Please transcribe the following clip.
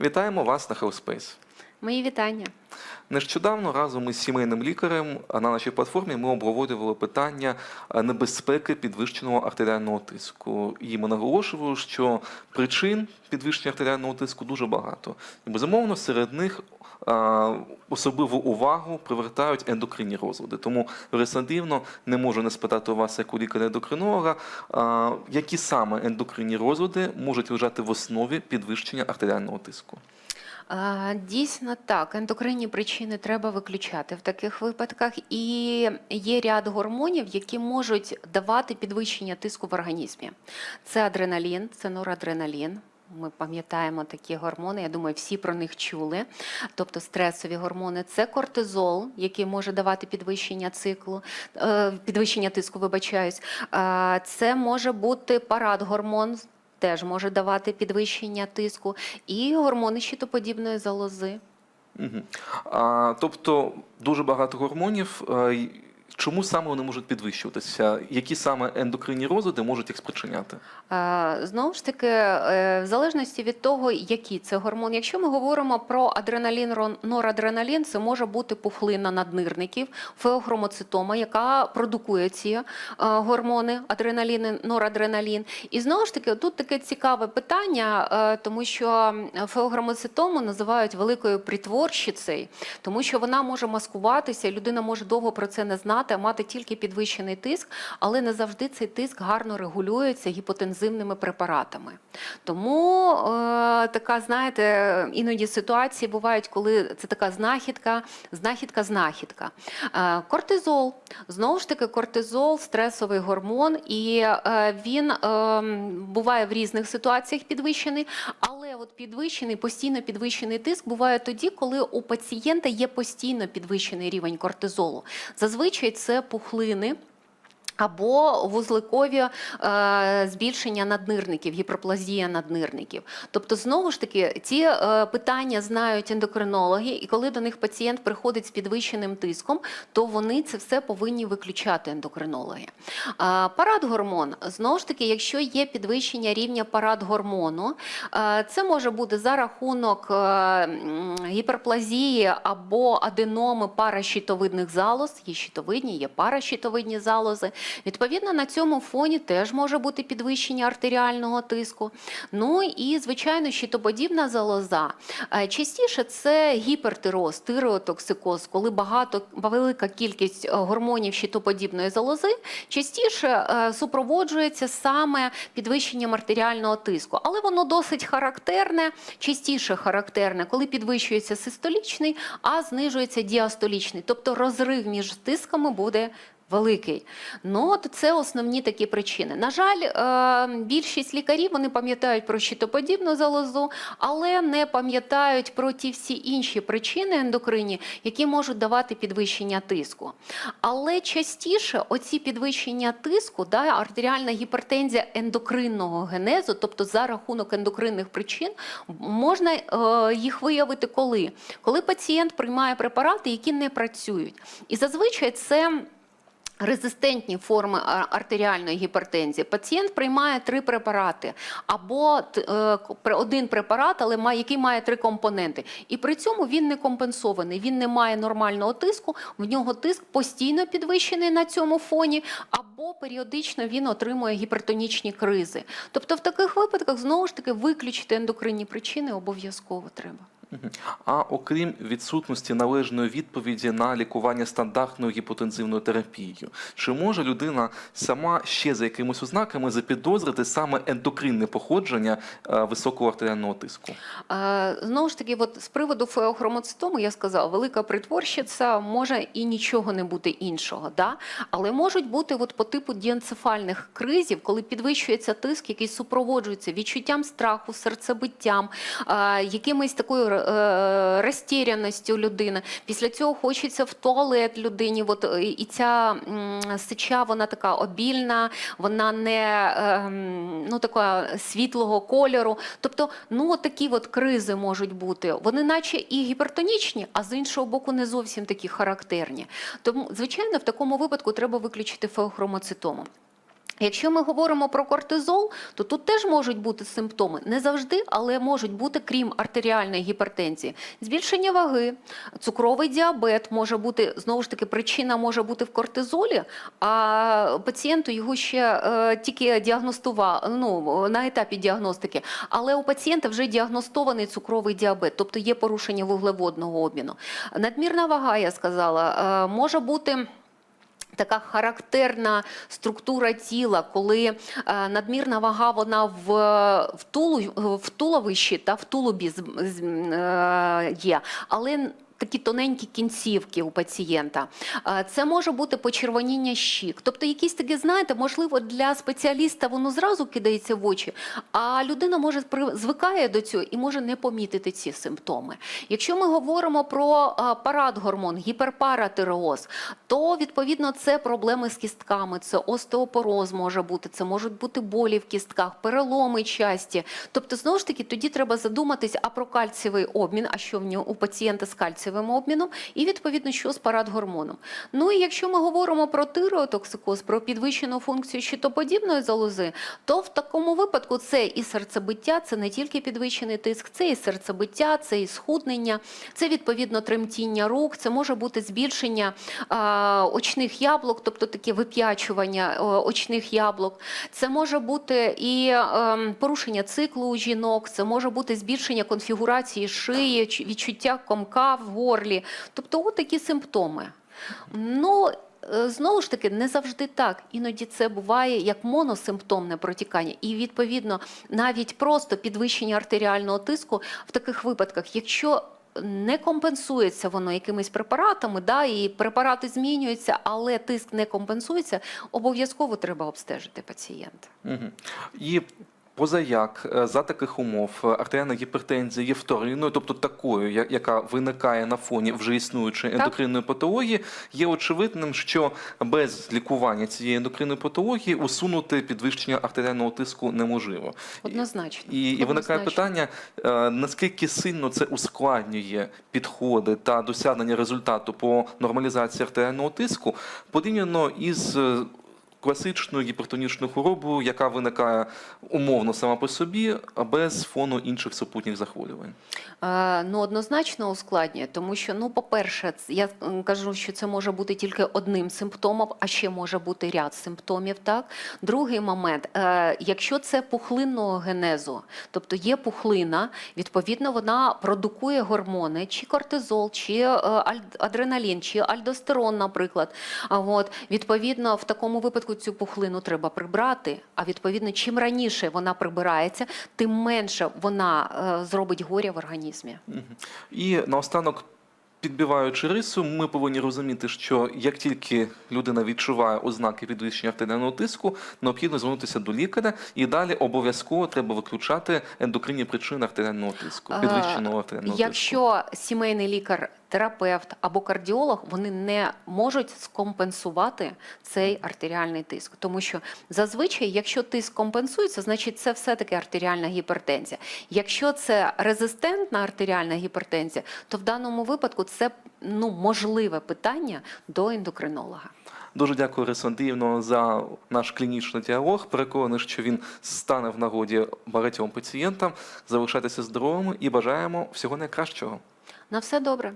Вітаємо вас на Хелспейс. Мої вітання. Нещодавно разом із сімейним лікарем на нашій платформі ми обговорювали питання небезпеки підвищеного артеріального тиску. І ми наголошували, що причин підвищення артеріального тиску дуже багато. І безумовно, серед них особливу увагу привертають ендокринні розлади. Тому Лариса Андріївно, не можу не спитати у вас, як у лікаря-ендокринолога, які саме ендокринні розлади можуть лежати в основі підвищення артеріального тиску. Дійсно так, ендокринні причини треба виключати в таких випадках. І є ряд гормонів, які можуть давати підвищення тиску в організмі. Це адреналін, це норадреналін. Ми пам'ятаємо такі гормони. Я думаю, всі про них чули. Тобто стресові гормони. Це кортизол, який може давати підвищення циклу, е, підвищення тиску, вибачаюсь. Це може бути парадгормон, теж може давати підвищення тиску, і гормони щитоподібної залози. Угу. А, тобто дуже багато гормонів. Чому саме вони можуть підвищуватися? Які саме ендокринні розлади можуть їх спричиняти? Знову ж таки, е, в залежності від того, який це гормон. Якщо ми говоримо про адреналін, норадреналін, це може бути пухлина наднирників, феохромоцитома, яка продукує ці е, гормони адреналін, норадреналін. І знову ж таки, тут таке цікаве питання, е, тому що феохромоцитому називають великою притворщицею, тому що вона може маскуватися, людина може довго про це не знати, а мати тільки підвищений тиск, але не завжди цей тиск гарно регулюється гіпотензивними препаратами. Тому е, така, знаєте, іноді ситуації бувають, коли це така знахідка, знахідка, знахідка. Е, кортизол. Знову ж таки, кортизол стресовий гормон, і е, він е, буває в різних ситуаціях підвищений, але от підвищений, постійно підвищений тиск буває тоді, коли у пацієнта є постійно підвищений рівень кортизолу. Зазвичай це пухлини. Або вузликові е, збільшення наднирників, гіперплазія наднирників. Тобто, знову ж таки, ці е, питання знають ендокринологи, і коли до них пацієнт приходить з підвищеним тиском, то вони це все повинні виключати ендокринологи. Е, парадгормон, знову ж таки, якщо є підвищення рівня парадгормону, е, це може бути за рахунок е, гіперплазії або аденоми паращитовидних залоз, є щитовидні, є паращитовидні залози. Відповідно, на цьому фоні теж може бути підвищення артеріального тиску. Ну і, звичайно, щитоподібна залоза. Е, Частіше це гіпертироз, тиреотоксикоз, коли багато велика кількість е, гормонів щитоподібної залози частіше е, супроводжується саме підвищенням артеріального тиску. Але воно досить характерне, частіше характерне, коли підвищується систолічний, а знижується діастолічний. Тобто розрив між тисками буде великий. Ну, от це основні такі причини. На жаль, е, більшість лікарів вони пам'ятають про щитоподібну залозу, але не пам'ятають про ті всі інші причини ендокрині, які можуть давати підвищення тиску. Але частіше оці підвищення тиску, да, артеріальна гіпертензія ендокринного генезу, тобто за рахунок ендокринних причин, можна е, їх виявити коли? Коли пацієнт приймає препарати, які не працюють. І зазвичай це. Резистентні форми артеріальної гіпертензії. Пацієнт приймає три препарати, або е, один препарат, але який має три компоненти. І при цьому він не компенсований, він не має нормального тиску, в нього тиск постійно підвищений на цьому фоні, або періодично він отримує гіпертонічні кризи. Тобто, в таких випадках знову ж таки виключити ендокринні причини обов'язково треба. А окрім відсутності належної відповіді на лікування стандартною гіпотензивною терапією, чи може людина сама ще за якимись ознаками запідозрити саме ендокринне походження е, високого артеріального тиску? Знову ж таки, от з приводу феохромоцитому я сказала, велика притворщиця може і нічого не бути іншого. Да? Але можуть бути от по типу діенцефальних кризів, коли підвищується тиск, який супроводжується відчуттям страху, серцебиттям, якимось такою е, розтіряністю людини. Після цього хочеться в туалет людині. От, е, і ця м, сеча, вона така обільна, вона не ем, ну, такого світлого кольору. Тобто, ну такі от кризи можуть бути. Вони наче і гіпертонічні, а з іншого боку, не зовсім такі характерні. Тому, звичайно, в такому випадку треба виключити феохромоцитому. Якщо ми говоримо про кортизол, то тут теж можуть бути симптоми. Не завжди, але можуть бути, крім артеріальної гіпертензії, збільшення ваги, цукровий діабет може бути знову ж таки причина може бути в кортизолі, а пацієнту його ще е, тільки діагностували ну, на етапі діагностики. Але у пацієнта вже діагностований цукровий діабет, тобто є порушення вуглеводного обміну. Надмірна вага, я сказала, е, може бути. Така характерна структура тіла, коли е, надмірна вага вона в, в, тулу, в туловищі та в тулубі е, є, але такі тоненькі кінцівки у пацієнта. Це може бути почервоніння щік. Тобто якісь такі, знаєте, можливо, для спеціаліста воно зразу кидається в очі, а людина може звикає до цього і може не помітити ці симптоми. Якщо ми говоримо про парадгормон, гіперпаратиреоз, то відповідно це проблеми з кістками, це остеопороз може бути, це можуть бути болі в кістках, переломи часті. Тобто, знову ж таки, тоді треба задуматись, а про кальцієвий обмін, а що в нього у пацієнта з кальцієвим обміном, і відповідно, що з парадгормоном. Ну і якщо ми говоримо про тиреотоксикоз, про підвищену функцію щитоподібної залози, то в такому випадку це і серцебиття, це не тільки підвищений тиск, це і серцебиття, це і схуднення, це відповідно тремтіння рук, це може бути збільшення а, очних яблук, тобто таке вип'ячування е, очних яблук. Це може бути і ем, порушення циклу у жінок, це може бути збільшення конфігурації шиї, відчуття комка в горлі. Тобто, от такі симптоми. Ну, е, Знову ж таки, не завжди так. Іноді це буває як моносимптомне протікання. І відповідно навіть просто підвищення артеріального тиску в таких випадках, якщо не компенсується воно якимись препаратами, да, і препарати змінюються, але тиск не компенсується, обов'язково треба обстежити пацієнта. Мгм. І позаяк е, за таких умов е, артеріальна гіпертензія є вторинною, тобто такою, яка виникає на фоні вже існуючої ендокринної патології, є очевидним, що без лікування цієї ендокринної патології усунути підвищення артеріального тиску неможливо. Однозначно. І, і виникає питання, е, наскільки сильно це ускладнює підходи та досягнення результату по нормалізації артеріального тиску порівняно із класичною гіпертонічною хворобою, яка виникає умовно сама по собі, а без фону інших супутніх захворювань. Е, Ну, однозначно ускладнює, тому що, ну, по-перше, я кажу, що це може бути тільки одним симптомом, а ще може бути ряд симптомів. Так, другий момент, е, якщо це пухлинного генезу, тобто є пухлина, відповідно, вона продукує гормони, чи кортизол, чи е, адреналін, чи альдостерон, наприклад. А от відповідно, в такому випадку цю пухлину треба прибрати. А відповідно, чим раніше вона прибирається, тим менше вона е, зробить горя в організмі. І наостанок. Підбиваючи рису, ми повинні розуміти, що як тільки людина відчуває ознаки підвищення артеріального тиску, необхідно звернутися до лікаря, і далі обов'язково треба виключати ендокринні причини артеріального тиску, підвищеного артеріального тиску. Якщо сімейний лікар, терапевт або кардіолог, вони не можуть скомпенсувати цей артеріальний тиск, тому що зазвичай, якщо тиск компенсується, значить це все-таки артеріальна гіпертензія. Якщо це резистентна артеріальна гіпертензія, то в даному випадку це ну можливе питання до ендокринолога. Дуже дякую, Рису за наш клінічний діалог. Переконаний, що він стане в нагоді багатьом пацієнтам. Залишайтеся здоровими і бажаємо всього найкращого. На все добре.